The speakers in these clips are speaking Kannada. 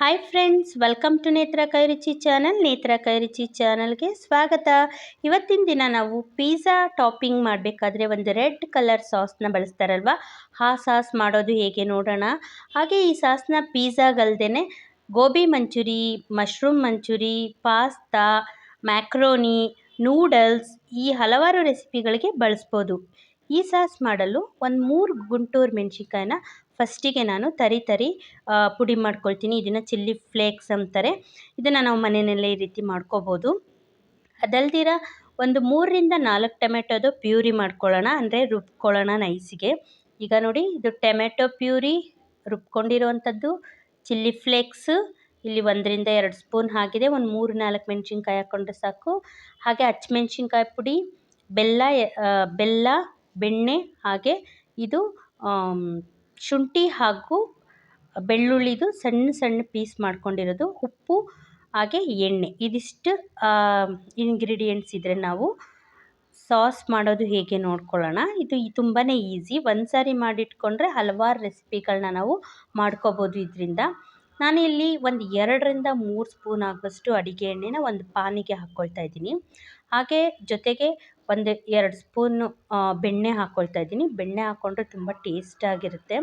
ಹಾಯ್ ಫ್ರೆಂಡ್ಸ್ ವೆಲ್ಕಮ್ ಟು ನೇತ್ರ ಕೈರುಚಿ ಚಾನಲ್ ನೇತ್ರ ಕೈರುಚಿ ಚಾನಲ್ಗೆ ಸ್ವಾಗತ. ಇವತ್ತಿನ ದಿನ ನಾವು ಪಿಜ್ಜಾ ಟಾಪಿಂಗ್ ಮಾಡಬೇಕಾದ್ರೆ ಒಂದು ರೆಡ್ ಕಲರ್ ಸಾಸ್ನ ಬಳಸ್ತಾರಲ್ವ? ಆ ಸಾಸ್ ಮಾಡೋದು ಹೇಗೆ ನೋಡೋಣ. ಹಾಗೆ ಈ ಸಾಸ್ನ ಪಿಜ್ಜಾಗಲ್ದೇ gobi manchurian mushroom manchurian pasta macaroni noodles ಈ ಹಲವಾರು ರೆಸಿಪಿಗಳಿಗೆ ಬಳಸ್ಬೋದು. ಈ ಸಾಸ್ ಮಾಡಲು ಒಂದು ಮೂರು ಗುಂಟೂರು ಮೆಣಸಿನ್ಕಾಯಿನ ಫಸ್ಟಿಗೆ ನಾನು ತರಿ ತರಿ ಪುಡಿ ಮಾಡ್ಕೊಳ್ತೀನಿ. ಇದನ್ನು ಚಿಲ್ಲಿ ಫ್ಲೇಕ್ಸ್ ಅಂತಾರೆ. ಇದನ್ನು ನಾವು ಮನೆಯಲ್ಲೇ ಈ ರೀತಿ ಮಾಡ್ಕೋಬೋದು. ಅದಲ್ದಿರ ಒಂದು ಮೂರರಿಂದ ನಾಲ್ಕು ಟೊಮೆಟೊದು ಪ್ಯೂರಿ ಮಾಡ್ಕೊಳ್ಳೋಣ. ಅಂದರೆ ರುಬ್ಕೊಳ್ಳೋಣ ನೈಸಿಗೆ. ಈಗ ನೋಡಿ, ಇದು ಟೊಮೆಟೊ ಪ್ಯೂರಿ ರುಬ್ಕೊಂಡಿರುವಂಥದ್ದು ಚಿಲ್ಲಿ ಫ್ಲೇಕ್ಸ್. ಇಲ್ಲಿ ಒಂದರಿಂದ ಎರಡು ಸ್ಪೂನ್ ಹಾಕಿದೆ ಒಂದು ಮೂರು ನಾಲ್ಕು ಮೆಣಸಿನ್ಕಾಯಿ ಹಾಕ್ಕೊಂಡ್ರೆ ಸಾಕು. ಹಾಗೆ ಹಚ್ಮೆಣ್ಸಿನ್ಕಾಯಿ ಪುಡಿ, ಬೆಲ್ಲ ಬೆಲ್ಲ, ಬೆಣ್ಣೆ ಹಾಗೆ ಇದು ಶುಂಠಿ ಹಾಗೂ ಬೆಳ್ಳುಳ್ಳಿದು ಸಣ್ಣ ಸಣ್ಣ ಪೀಸ್ ಮಾಡ್ಕೊಂಡಿರೋದು. ಉಪ್ಪು, ಹಾಗೆ ಎಣ್ಣೆ. ಇದಿಷ್ಟು ಇಂಗ್ರೀಡಿಯೆಂಟ್ಸ್ ಇದ್ದರೆ ನಾವು ಸಾಸ್ ಮಾಡೋದು ಹೇಗೆ ನೋಡ್ಕೊಳ್ಳೋಣ. ಇದು ತುಂಬಾ ಈಸಿ. ಒಂದು ಸಾರಿ ಮಾಡಿಟ್ಕೊಂಡ್ರೆ ಹಲವಾರು ರೆಸಿಪಿಗಳನ್ನ ನಾವು ಮಾಡ್ಕೋಬೋದು ಇದರಿಂದ. ಇಲ್ಲಿ ಒಂದು ಎರಡರಿಂದ ಮೂರು ಸ್ಪೂನ್ ಆಗುವಷ್ಟು ಅಡಿಗೆ ಎಣ್ಣೆನ ಒಂದು ಪಾನಿಗೆ ಹಾಕ್ಕೊಳ್ತಾ ಇದ್ದೀನಿ. ಹಾಗೆ ಜೊತೆಗೆ ಒಂದು ಎರಡು ಸ್ಪೂನು ಬೆಣ್ಣೆ ಹಾಕ್ಕೊಳ್ತಾ ಇದ್ದೀನಿ. ಬೆಣ್ಣೆ ಹಾಕ್ಕೊಂಡ್ರೆ ತುಂಬ ಟೇಸ್ಟಾಗಿರುತ್ತೆ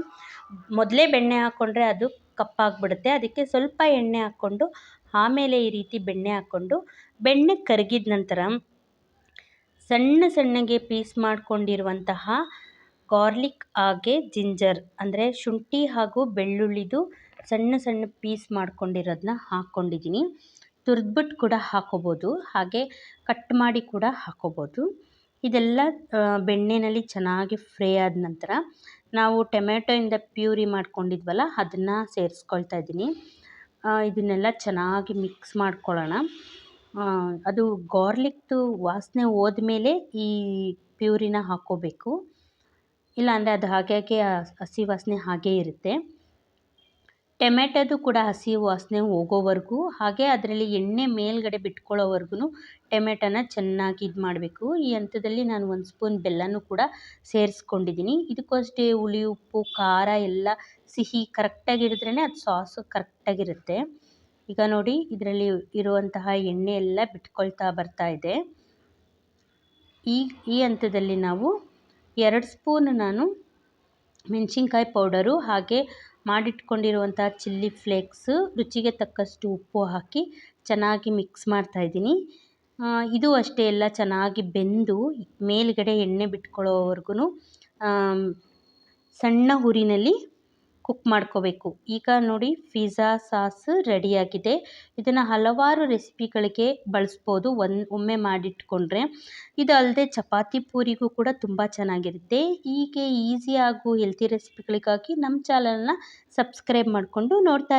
ಮೊದಲೇ ಬೆಣ್ಣೆ ಹಾಕ್ಕೊಂಡ್ರೆ ಅದು ಕಪ್ಪಾಗಿಬಿಡುತ್ತೆ. ಅದಕ್ಕೆ ಸ್ವಲ್ಪ ಎಣ್ಣೆ ಹಾಕ್ಕೊಂಡು, ಆಮೇಲೆ ಈ ರೀತಿ ಬೆಣ್ಣೆ ಹಾಕ್ಕೊಂಡು, ಬೆಣ್ಣೆ ಕರಗಿದ ನಂತರ ಸಣ್ಣ ಸಣ್ಣಗೆ ಪೀಸ್ ಮಾಡಿಕೊಂಡಿರುವಂತಹ ಗಾರ್ಲಿಕ್ ಹಾಗೆ ಜಿಂಜರ್, ಅಂದರೆ ಶುಂಠಿ ಹಾಗೂ ಬೆಳ್ಳುಳ್ಳಿದು ಸಣ್ಣ ಸಣ್ಣ ಪೀಸ್ ಮಾಡ್ಕೊಂಡಿರೋದನ್ನ ಹಾಕ್ಕೊಂಡಿದ್ದೀನಿ ತುರಿದ್ಬಿಟ್ಟು ಕೂಡ ಹಾಕೋಬೋದು. ಹಾಗೆ ಕಟ್ ಮಾಡಿ ಕೂಡ ಹಾಕೋಬೋದು. ಇದೆಲ್ಲ ಬೆಣ್ಣೆಯಲ್ಲಿ ಚೆನ್ನಾಗಿ ಫ್ರೈ ಆದ ನಂತರ ನಾವು ಟೊಮೆಟೊಯಿಂದ ಪ್ಯೂರಿ ಮಾಡ್ಕೊಂಡಿದ್ವಲ್ಲ, ಅದನ್ನು ಸೇರಿಸ್ಕೊಳ್ತಾ ಇದ್ದೀನಿ. ಇದನ್ನೆಲ್ಲ ಚೆನ್ನಾಗಿ ಮಿಕ್ಸ್ ಮಾಡ್ಕೊಳ್ಳೋಣ. ಅದು ಗಾರ್ಲಿಕ್ದು ವಾಸನೆ ಹೋದ್ಮೇಲೆ ಈ ಪ್ಯೂರಿನ ಹಾಕ್ಕೋಬೇಕು ಇಲ್ಲಾಂದರೆ ಅದು ಹಾಗೆ ಹಸಿ ವಾಸನೆ ಹಾಗೇ ಇರುತ್ತೆ. ಟೊಮೆಟೊದು ಕೂಡ ಹಸಿ ವಾಸನೆ ಹೋಗೋವರೆಗೂ, ಹಾಗೆ ಅದರಲ್ಲಿ ಎಣ್ಣೆ ಮೇಲ್ಗಡೆ ಬಿಟ್ಕೊಳ್ಳೋವರೆಗೂ ಟೊಮೆಟೊನ ಚೆನ್ನಾಗಿ ಇದು ಮಾಡಬೇಕು. ಈ ಹಂತದಲ್ಲಿ ನಾನು ಒಂದು ಸ್ಪೂನ್ ಬೆಲ್ಲನೂ ಕೂಡ ಸೇರಿಸ್ಕೊಂಡಿದ್ದೀನಿ ಇದಕ್ಕೂ ಅಷ್ಟೇ ಹುಳಿ, ಉಪ್ಪು, ಖಾರ ಎಲ್ಲ ಸಿಹಿ ಕರೆಕ್ಟಾಗಿರಿದ್ರೇ ಅದು ಸಾಸು ಕರೆಕ್ಟಾಗಿರುತ್ತೆ ಈಗ ನೋಡಿ, ಇದರಲ್ಲಿ ಇರುವಂತಹ ಎಣ್ಣೆ ಎಲ್ಲ ಬಿಟ್ಕೊಳ್ತಾ ಬರ್ತಾ ಇದೆ. ಈ ಈ ಹಂತದಲ್ಲಿ ನಾವು ಎರಡು ಸ್ಪೂನ್ ನಾನು ಮೆಣಸಿನ್ಕಾಯಿ ಪೌಡರು ಹಾಗೆ ಮಾಡಿಟ್ಕೊಂಡಿರುವಂಥ ಚಿಲ್ಲಿ ಫ್ಲೇಕ್ಸು, ರುಚಿಗೆ ತಕ್ಕಷ್ಟು ಉಪ್ಪು ಹಾಕಿ ಚೆನ್ನಾಗಿ ಮಿಕ್ಸ್ ಮಾಡ್ತಾಯಿದ್ದೀನಿ ಇದು ಅಷ್ಟೇ ಎಲ್ಲ ಚೆನ್ನಾಗಿ ಬೆಂದು ಮೇಲುಗಡೆ ಎಣ್ಣೆ ಬಿಟ್ಕೊಳ್ಳೋವರೆಗೂ ಸಣ್ಣ ಹುರಿನಲ್ಲಿ ಕುಕ್ ಮಾಡ್ಕೋಬೇಕು. ಈಗ ನೋಡಿ ಪಿಜ್ಜಾ ಸಾಸ್ ರೆಡಿಯಾಗಿದೆ ಇದನ್ನು ಹಲವಾರು ರೆಸಿಪಿಗಳಿಗೆ ಬಳಸ್ಬೋದು. ಒಂದು ಒಮ್ಮೆ ಮಾಡಿಟ್ಕೊಂಡ್ರೆ. ಇದು ಅಲ್ಲದೆ ಚಪಾತಿ ಪೂರಿಗೂ ಕೂಡ ತುಂಬ ಚೆನ್ನಾಗಿರುತ್ತೆ. ಹೀಗೆ ಈಸಿ ಆಗೋ ಹೆಲ್ತಿ ರೆಸಿಪಿಗಳಿಗಾಗಿ ನಮ್ಮ ಚಾನಲ್ನ ಸಬ್ಸ್ಕ್ರೈಬ್ ಮಾಡಿಕೊಂಡು ನೋಡ್ತಾ